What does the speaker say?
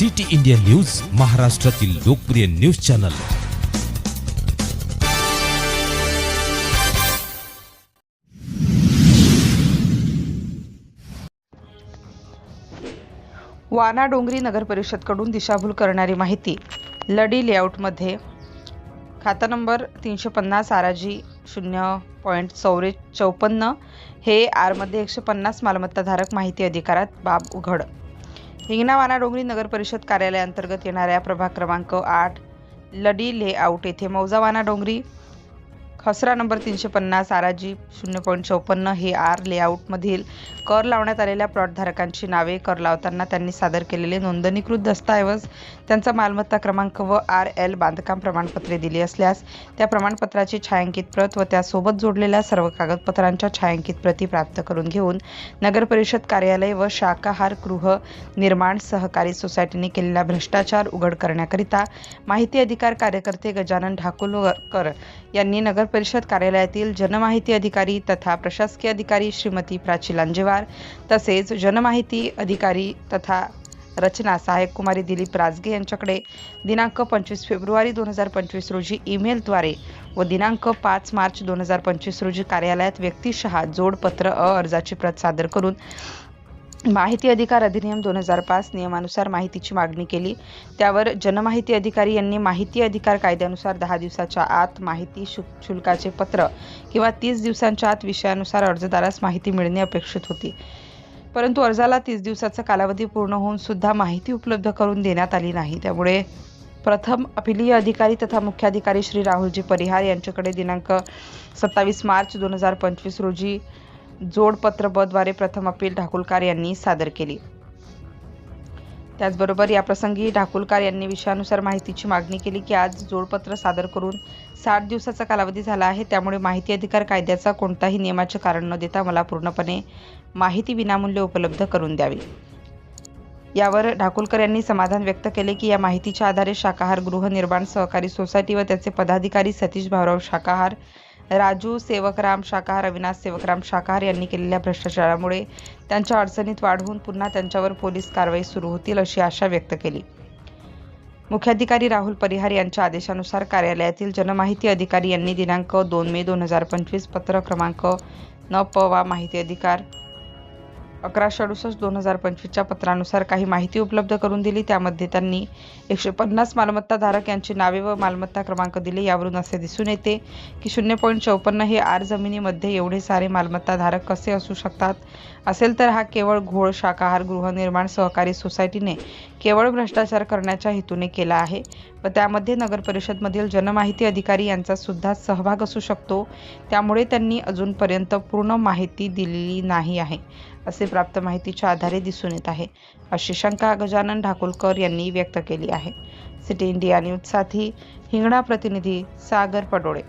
City India news महाराष्ट्रातील लोकप्रिय news channel. वाना डोंगरी नगर परिषदकडून दिशाभूल करणारी माहिती लडी लेआउटमध्ये खाता नंबर तीनशे पन्नास आराजी शून्य पॉईंट चौरे चौपन्न हे आरमध्ये एकशे पन्नास मालमत्ताधारक माहिती अधिकारात बाब उघड. हिंगणावाना डोंगरी नगर परिषद कार्यालयाअंतर्गत येणाऱ्या प्रभाग क्रमांक आठ लडी लेआउट येथे मौजावाना डोंगरी खसरा नंबर तीनशे पन्नास आराजी शून्य पॉईंट चौपन्न हे आर लेआउटमधील कर लावण्यात आलेल्या प्लॉटधारकांची नावे कर लावताना त्यांनी सादर केलेले नोंदणीकृत दस्तऐवज त्यांचा मालमत्ता क्रमांक व आर एल बांधकाम प्रमाणपत्रे दिली असल्यास त्या प्रमाणपत्राची छायांकित प्रत व त्यासोबत जोडलेल्या सर्व कागदपत्रांच्या छायांकित प्रती प्राप्त करून घेऊन नगरपरिषद कार्यालय व शाकाहार गृह निर्माण सहकारी सोसायटीने केलेला भ्रष्टाचार उघड करण्याकरिता माहिती अधिकार कार्यकर्ते गजानन ढाकुलकर यांनी नगर परिषद कार्यालयातील जनमाहिती अधिकारी तथा प्रशासकीय अधिकारी श्रीमती प्राची लांजेवार तसेच जनमाहिती अधिकारी तथा रचना सहाय्यक कुमारी दिलीप राजगे यांच्याकडे दिनांक पंचवीस फेब्रुवारी दोन हजार पंचवीस रोजी ईमेलद्वारे व दिनांक पाच मार्च दोन हजार पंचवीस रोजी कार्यालयात व्यक्तिशः जोडपत्र अ अर्जाची प्रत सादर करून माहिती अधिकार अधिनियम दोन हजार पाच नियमानुसार माहितीची मागणी केली. त्यावर जनमाहिती अधिकारी यांनी माहिती अधिकार कायद्यानुसार दहा दिवसाच्या आत माहिती शु शुल्काचे पत्र किंवा तीस दिवसांच्या आत विषयानुसार अर्जदारास माहिती मिळणे अपेक्षित होती. परंतु अर्जाला तीस दिवसाचा कालावधी पूर्ण होऊन सुद्धा माहिती उपलब्ध करून देण्यात आली नाही. त्यामुळे प्रथम अपिलीय अधिकारी तथा मुख्याधिकारी श्री राहुलजी परिहार यांच्याकडे दिनांक सत्तावीस मार्च दोन हजार पंचवीस रोजी जोडपत्र ब प्रथम अपील ढाकुलकार यांनी सादर केली. त्याचबरोबर याप्रसंगी ढाकुलकार यांनी विषयानुसार माहितीची मागणी केली की आज जोडपत्र सादर करून साठ दिवसाचा कालावधी झाला आहे त्यामुळे माहिती अधिकार कायद्याचा कोणताही नियमाचे कारण न देता मला पूर्णपणे माहिती विनामूल्य उपलब्ध करून द्यावी. यावर ढाकुलकर यांनी समाधान व्यक्त केले की या माहितीच्या आधारे शाकाहार गृहनिर्माण सहकारी सोसायटी व त्याचे पदाधिकारी सतीश भाऊराव शाकाहार राजू सेवकराम शाकार अविनाश सेवकराम शाकार यांनी केलेल्या भ्रष्टाचारामुळे त्यांच्या अडचणीत वाढ होऊन पुन्हा त्यांच्यावर पोलीस कारवाई सुरू होतील अशी आशा व्यक्त केली. मुख्याधिकारी राहुल परिहार यांच्या आदेशानुसार कार्यालयातील जनमाहिती अधिकारी यांनी दिनांक दोन मे दोन हजार पंचवीस पत्र क्रमांक न प वा माहिती अधिकार अकराशे अडुसष्ट दोन हजार पंचवीसच्या पत्रानुसार काही माहिती उपलब्ध करून दिली. त्यामध्ये त्यांनी एकशे पन्नास मालमत्ताधारक यांची नावे व मालमत्ता क्रमांक दिले. यावरून असे दिसून येते की शून्य पॉईंट चौपन्न हे आर जमिनीमध्ये एवढे सारे मालमत्ताधारक कसे असू शकतात? असेल तर हा केवळ घोळ शाकाहार गृहनिर्माण सहकारी सोसायटीने केवळ भ्रष्टाचार करण्याच्या हेतूने केला आहे. व त्यामध्ये नगर परिषदमधील जनमाहिती अधिकारी यांचा सुद्धा सहभाग असू शकतो. त्यामुळे त्यांनी अजूनपर्यंत पूर्ण माहिती दिलेली नाही आहे. असे प्राप्त माहितीच्या आधारे दिसून येत आहे अशी शंका गजानन ढाकुलकर यांनी व्यक्त केली आहे. सिटी इंडिया न्यूजसाठी हिंगणा प्रतिनिधी सागर पडोळे.